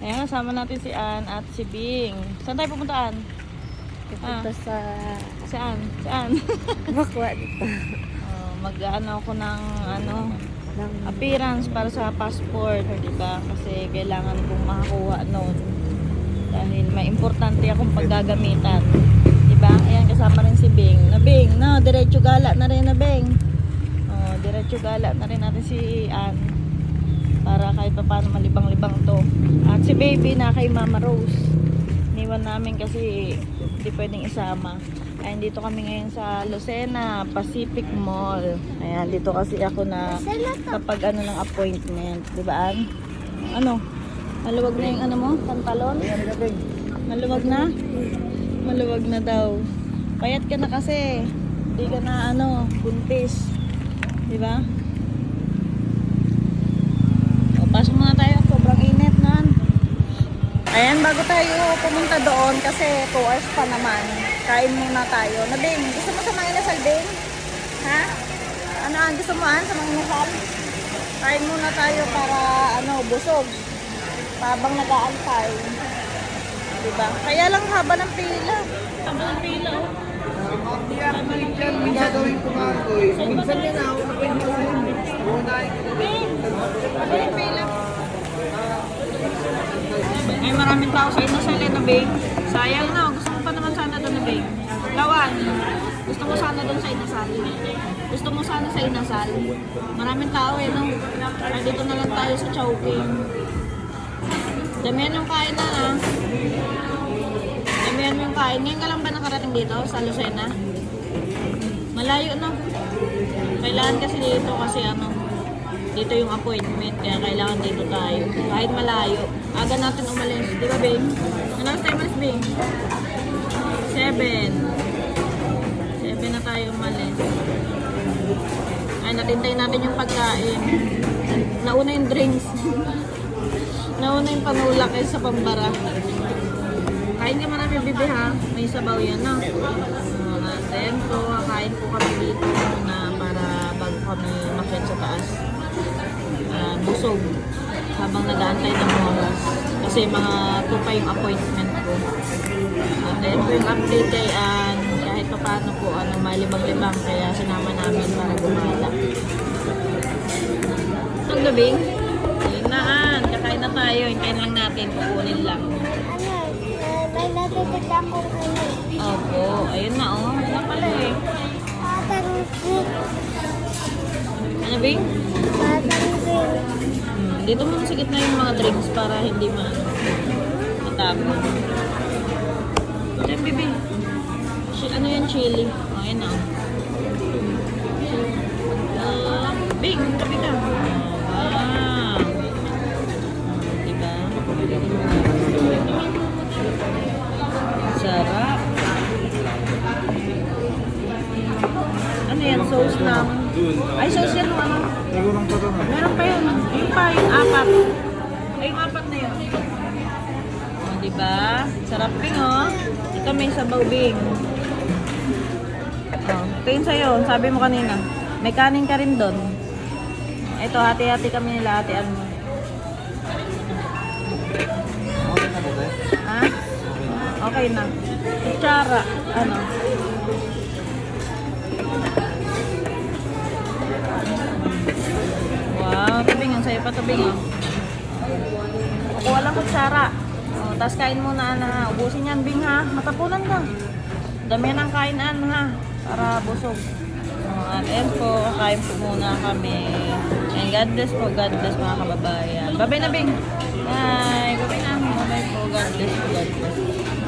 Ayan, kasama natin si Ann at si Bing. Saan tayo pupuntaan? Pupunta sa Saan? Saan? bakwa dito. oh, mag-ano ako ng ano, Ng, appearance para sa passport, di ba? Kasi kailangan kong makakuha noon. Dahil may importante akong paggagamitan. Di ba? Ayan, kasama rin si Bing. Na Bing, no, diretso gala na rin na Bing. Oh, diretso gala na rin natin si Ann. Para kahit pa paano malibang-libang to. At si Baby na kay Mama Rose. Iniwan namin kasi hindi pwedeng isama. Ayan, dito kami ngayon sa Lucena Pacific Mall. Ayan, dito kasi ako na kapag ano ng appointment. Di ba, Ann? Ano? Maluwag na yung ano mo? Pantalon? Maluwag na? Maluwag na daw. Payat ka na kasi. Hindi ka na ano, buntis. Di ba? O, pasok muna tayo. Sobrang init nan. Ayan, bago tayo pumunta doon kasi 2 hours pa naman. Kain muna tayo. Nabing, gusto mo sa mga inasal, Bing? Ha? Ano ang gusto mo, An, sa mga inasal? Kain muna tayo para, ano, busog. Habang nag-aantay. Diba? Kaya lang haba ng pila. Haba ng pila, oh. Ang gagawin ko nga ko eh. Minsan yan ako nakikinig. Unahin ko. Bing! Haba ng pila. Ay, maraming tao sa inasal na Bing. Sayang na, gusto mo pa naman sana doon na Bing. Lawan, gusto mo sana doon sa inasal. Gusto mo sana sa inasal. Maraming tao eh, no? Dito na lang tayo sa Chowking. Damihan yung kain na, ah. Damihan yung kain. Ngayon ka lang ba nakarating dito sa Lucena? Malayo na. Kailangan kasi dito kasi ano, dito yung appointment, kaya kailangan dito tayo. Kahit malayo. Aga natin umalis. Di ba, Bing? Ano oras tayo umalis, Bing? Seven. Seven na tayo umalis. Ay, natintay natin yung pagkain. Nauna yung drinks. Nauna yung panulak kaysa sa pambara. Kain ka marami bibi ha. May sabaw yan no. Uh, then po, kakain po kami dito na para bago kami makyat sa taas. Ah, busog. Habang nag-aantay ng oras. Kasi mga 2 pa yung appointment ko. And then po yung update kay Ann, kahit pa paano po, ano, malibang-libang. Kaya sinama namin para gumala. Ang gabing? Ayun na Ann, kakain na tayo. Hintayin lang natin, kukunin lang. ano, may nakikita akong ano. Opo, ayun na oh. Ayun na pala eh. Ano Bing? Dito mo sa gitna yung mga drinks para hindi ma matapon. Diyan, bibi. Ano yan, chili? Oh, na. oh. Ah, Bing, tabi ka. Ah. Ano yan? Sauce ng... Ay, sauce yan. Ano? Meron pa yun. Yung pa, yung apat. Ay, yung apat na yun. O, diba? Sarap bing, oh. Ito may sabaw bing. Oh, ito yun sa'yo. Sabi mo kanina. May kanin ka rin doon. Ito, hati-hati kami nila, hatian mo. Na? Ha? Okay na. Kutsara. Ano? Wow, tabing. Ang sayo pa tabing, oh. Kukuha lang kutsara. Oh, tapos kain muna na. Ubusin yan, Bing, ha? Matapunan ka. Dami ng kainan, ha? Para busog. Oh, at end po, kain po muna kami. And God bless po, God bless mga kababayan. Bye-bye na, Bing. Bye. Bye-bye na. Bye-bye po. God bless po, God bless.